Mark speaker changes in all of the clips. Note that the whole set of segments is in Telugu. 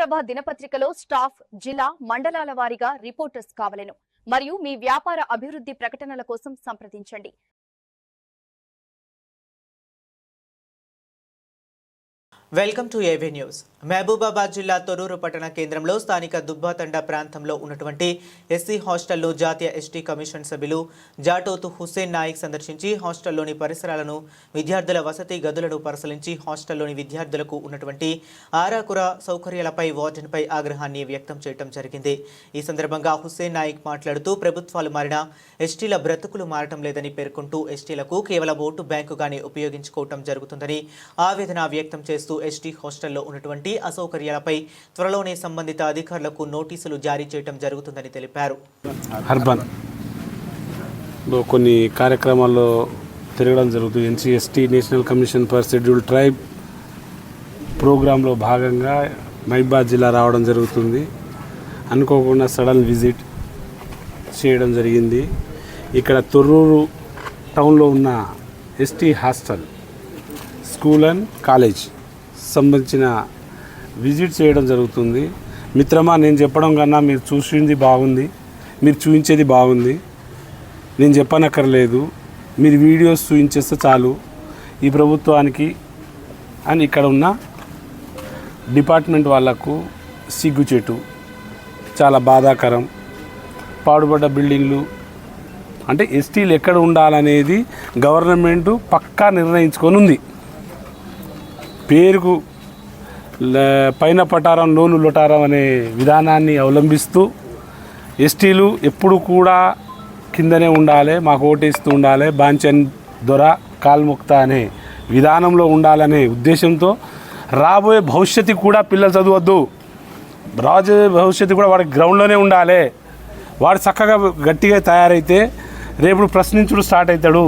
Speaker 1: ఆంధ్రప్రభ దినపత్రికలో స్టాఫ్ జిల్లా మండలాల వారీగా రిపోర్టర్స్ కావలను. మరియు మీ వ్యాపార అభివృద్ధి ప్రకటనల కోసం సంప్రదించండి.
Speaker 2: Welcome to AV news Mahabubabad జిల్లా తొరూరు పట్టణ కేంద్రంలో స్థానిక దుబ్బాతండ ప్రాంతంలో ఉన్నటువంటి ఎస్సీ హాస్టల్లో జాతీయ ఎస్టీ కమిషన్ సభ్యులు జాటోతు హుస్సేన్ నాయక్ సందర్శించి హాస్టల్లోని పరిసరాలను విద్యార్థుల వసతి గదులను పరిశీలించి హాస్టల్లోని విద్యార్థులకు ఉన్నటువంటి ఆరాకుర సౌకర్యాలపై వార్డెన్పై ఆగ్రహాన్ని వ్యక్తం చేయడం జరిగింది. ఈ సందర్భంగా హుస్సేన్ నాయక్ మాట్లాడుతూ ప్రభుత్వాలు మారినా ఎస్టీల బ్రతుకులు మారటం లేదని పేర్కొంటూ ఎస్టీలకు కేవలం ఓటు బ్యాంకుగానే ఉపయోగించుకోవటం జరుగుతుందని ఆవేదన వ్యక్తం చేస్తూ ఎస్టీ హాస్టల్లో ఉన్నటువంటి అసౌకర్యాలపై త్వరలోనే సంబంధిత అధికారులకు నోటీసులు జారీ చేయడం జరుగుతుందని తెలిపారు.
Speaker 3: అర్బన్లో కొన్ని కార్యక్రమాల్లో తిరగడం జరుగుతుంది. NCST national commission for schedule tribe ప్రోగ్రాంలో భాగంగా మహిబాద్ జిల్లా రావడం జరుగుతుంది. అనుకోకుండా సడన్ విజిట్ చేయడం జరిగింది. ఇక్కడ తొర్రూరు టౌన్లో ఉన్న ST hostel school and college సంబంధించిన విజిట్ చేయడం జరుగుతుంది. మిత్రమా నేను చెప్పడం కన్నా మీరు చూసింది బాగుంది. మీరు చూపించేది బాగుంది. నేను చెప్పనక్కర్లేదు. మీరు వీడియోస్ చూపించేస్తే చాలు. ఈ ప్రభుత్వానికి అని ఇక్కడ ఉన్న డిపార్ట్మెంట్ వాళ్ళకు సిగ్గుచేటు. చాలా బాధాకరం. పాడుపడ్డ బిల్డింగ్లు అంటే ఎస్టీలు ఎక్కడ ఉండాలనేది గవర్నమెంట్ పక్కా నిర్ణయించుకొని ఉంది పేరుకు పైన పటారం లోను లొటారం అనే విధానాన్ని అవలంబిస్తూ ఎస్టీలు ఎప్పుడు కూడా కిందనే ఉండాలి మాకు ఓటేస్తూ ఉండాలి బాంచన్ దొర కాల్ముక్త అనే విధానంలో ఉండాలనే ఉద్దేశంతో రాబోయే భవిష్యత్తు కూడా పిల్లలు చదవద్దు. రాబోయే భవిష్యత్తు కూడా వాడి గ్రౌండ్లోనే ఉండాలి. వాడు చక్కగా గట్టిగా తయారైతే రేపు ప్రశ్నించుడు స్టార్ట్ అవుతాడు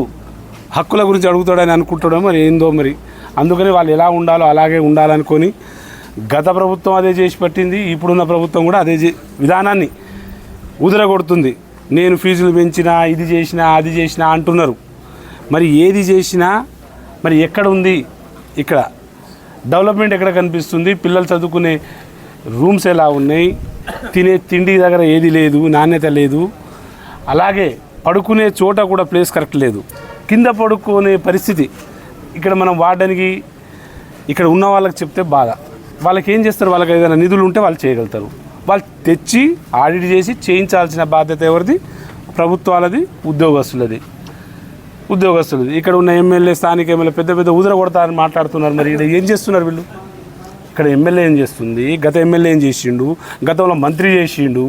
Speaker 3: హక్కుల గురించి అడుగుతాడని అనుకుంటాడో మరి ఏందో మరి. అందుకని వాళ్ళు ఎలా ఉండాలో అలాగే ఉండాలనుకొని గత ప్రభుత్వం అదే చేసి పట్టింది ఇప్పుడున్న ప్రభుత్వం కూడా అదే చే- విధానాన్ని ఉదరగొడుతుంది నేను ఫీజులు పెంచినా ఇది చేసినా అది చేసినా అంటున్నారు. మరి ఏది చేసినా మరి ఎక్కడ ఉంది? ఇక్కడ డెవలప్మెంట్ ఎక్కడ కనిపిస్తుంది? పిల్లలు చదువుకునే రూమ్స్ ఎలా ఉన్నాయి? తినే తిండి దగ్గర ఏది లేదు నాణ్యత లేదు. అలాగే పడుకునే చోట కూడా ప్లేస్ కరెక్ట్ లేదు. కింద పడుకునే పరిస్థితి. ఇక్కడ మనం వాడడానికి ఇక్కడ ఉన్న వాళ్ళకి చెప్తే బాధ. వాళ్ళకి ఏం చేస్తారు? వాళ్ళకి ఏదైనా నిధులు ఉంటే వాళ్ళు చేయగలుగుతారు. వాళ్ళు తెచ్చి ఆడిట్ చేసి చేయించాల్సిన బాధ్యత ఎవరిది? ప్రభుత్వాలది ఉద్యోగస్తులది. ఉద్యోగస్తులది. ఇక్కడ ఉన్న ఎమ్మెల్యే స్థానిక ఎమ్మెల్యే పెద్ద పెద్ద ఉదర కొడతారని మాట్లాడుతున్నారు మరి. ఇక్కడ ఏం చేస్తున్నారు వీళ్ళు? ఇక్కడ ఎమ్మెల్యే ఏం చేస్తుంది? గత ఎమ్మెల్యే ఏం చేసిండు? గతంలో మంత్రి చేసిండు.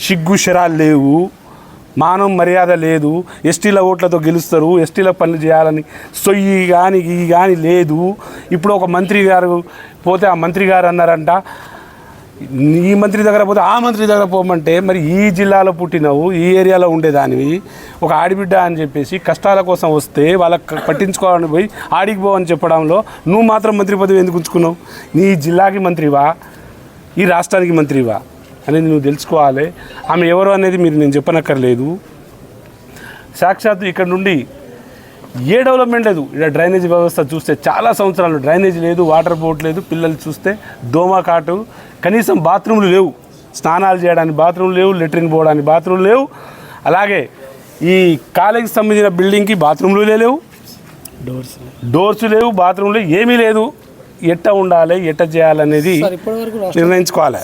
Speaker 3: సిగ్గు శరాలు లేవు. మానం మర్యాద లేదు. ఎస్టీల ఓట్లతో గెలుస్తారు. ఎస్టీల పనులు చేయాలని సొయ్యి కానీ ఈ కానీ లేదు. ఇప్పుడు ఒక మంత్రి గారు పోతే ఆ మంత్రి గారు అన్నారంట ఈ మంత్రి దగ్గర పోతే ఆ మంత్రి దగ్గర పోమంటే మరి ఈ జిల్లాలో పుట్టినవు ఈ ఏరియాలో ఉండేదానివి. ఒక ఆడిబిడ్డ అని చెప్పేసి కష్టాల కోసం వస్తే వాళ్ళకి పట్టించుకోవాలని పోయి ఆడికి పోవని చెప్పడంలో నువ్వు మాత్రం మంత్రి పదవి ఎందుకు ఉంచుకున్నావు? నీ జిల్లాకి మంత్రివా? ఈ రాష్ట్రానికి మంత్రివా? అనేది నువ్వు తెలుసుకోవాలి. ఆమె ఎవరు అనేది మీరు నేను చెప్పనక్కర్లేదు. సాక్షాత్తు ఇక్కడ నుండి ఏ డెవలప్మెంట్ లేదు. ఇక్కడ డ్రైనేజ్ వ్యవస్థ చూస్తే చాలా సంవత్సరాలు డ్రైనేజ్ లేదు వాటర్ బోట్ లేదు పిల్లలు చూస్తే దోమ కాటు కనీసం బాత్రూమ్లు లేవు. స్నానాలు చేయడానికి బాత్రూమ్ లేవు లెట్రిన్ పోవడానికి బాత్రూమ్ లేవు. అలాగే ఈ కాలేజీకి సంబంధించిన బిల్డింగ్కి బాత్రూమ్లు లేవు. డోర్స్ డోర్స్ లేవు బాత్రూమ్లు ఏమీ లేదు. ఎట్ట ఉండాలి ఎట్ట చేయాలనేది నిర్ణయించుకోవాలి.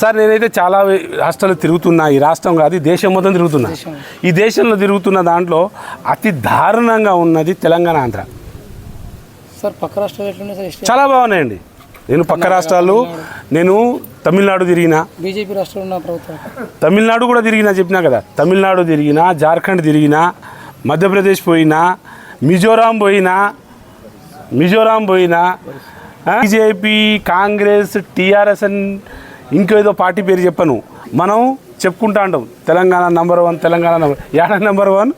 Speaker 4: సార్
Speaker 3: నేనైతే చాలా రాష్ట్రాలు తిరుగుతున్నా ఈ రాష్ట్రం కాదు ఈ దేశం మొత్తం తిరుగుతున్నా. ఈ దేశంలో తిరుగుతున్న దాంట్లో అతి దారుణంగా ఉన్నది తెలంగాణ ఆంధ్ర.
Speaker 4: సార్ పక్క రాష్ట్రాలు
Speaker 3: చాలా బాగున్నాయండి. నేను పక్క రాష్ట్రాలు నేను తమిళనాడు తిరిగినా.
Speaker 4: బీజేపీ రాష్ట్రంలో ప్రభుత్వం.
Speaker 3: తమిళనాడు కూడా తిరిగినా చెప్పినా కదా. తమిళనాడు తిరిగినా జార్ఖండ్ తిరిగినా మధ్యప్రదేశ్ పోయినా మిజోరాం పోయినా మిజోరాం పోయినా బీజేపీ కాంగ్రెస్ టీఆర్ఎస్ అని ఇంకేదో పార్టీ పేరు చెప్పను. మనం చెప్పుకుంటా ఉంటాం. Telangana number one Telangana number ఏడా నెంబర్ వన్?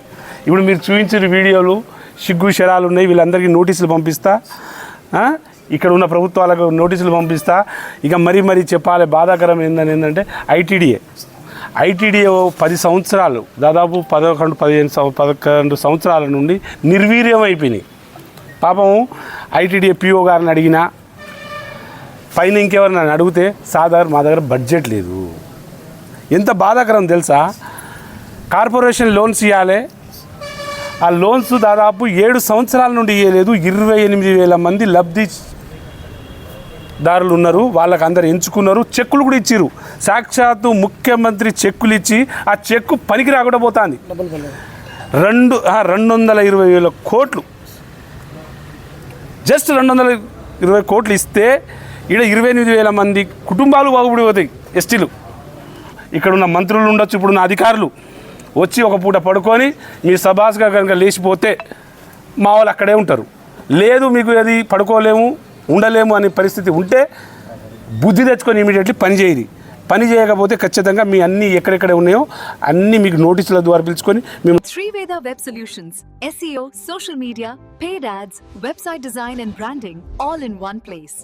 Speaker 3: ఇప్పుడు మీరు చూపించిన వీడియోలు సిగ్గు శరాలు ఉన్నాయి వీళ్ళందరికీ నోటీసులు పంపిస్తా. ఇక్కడ ఉన్న ప్రభుత్వాలకు నోటీసులు పంపిస్తా. ఇక మరీ మరీ చెప్పాలి బాధాకరం ఏందని ఏంటంటే ఐటీడీఏ. ఐటీడీఏ పది సంవత్సరాలు దాదాపు పదకొండు పదిహేను సంవ పదకొండు సంవత్సరాల నుండి నిర్వీర్యం అయిపోయినాయి. పాపం ఐటీడీఏ పిఓ గారిని అడిగినా పైన ఇంకెవరిని అడిగితే సాధారణ మా దగ్గర బడ్జెట్ లేదు. ఎంత బాధాకరం తెలుసా? కార్పొరేషన్ లోన్స్ ఇవ్వాలి ఆ లోన్స్ దాదాపు ఏడు సంవత్సరాల నుండి ఇవ్వలేదు ఇరవై ఎనిమిది వేల మంది లబ్ధి దారులు ఉన్నారు వాళ్ళకి అందరు ఎంచుకున్నారు చెక్కులు కూడా ఇచ్చారు సాక్షాత్తు ముఖ్యమంత్రి చెక్కులు ఇచ్చి ఆ చెక్కు పనికి రాకుండా పోతుంది. రెండు రెండు వందల ఇరవై వేల కోట్లు. జస్ట్ రెండు వందల ఇరవై కోట్లు ఇస్తే ఈడ ఇరవై ఎనిమిది వేల మంది కుటుంబాలు బాగుపడిపోతాయి ఎస్టీలు. ఇక్కడ ఉన్న మంత్రులు ఉండొచ్చు ఇప్పుడున్న అధికారులు. వచ్చి ఒక పూట పడుకొని మీ సభాస్గా కనుక లేచిపోతే మా వాళ్ళు అక్కడే ఉంటారు. లేదు మీకు అది పడుకోలేము ఉండలేము అనే పరిస్థితి ఉంటే బుద్ధి తెచ్చుకొని ఇమీడియట్లీ పని చేయరు పని చేయకపోతే ఖచ్చితంగా మీ అన్నీ ఎక్కడెక్కడ ఉన్నాయో అన్నీ మీకు నోటీసుల ద్వారా పిలుచుకొని మేము
Speaker 5: Sriveda web solutions SEO social media paid ads website design and branding all in one place.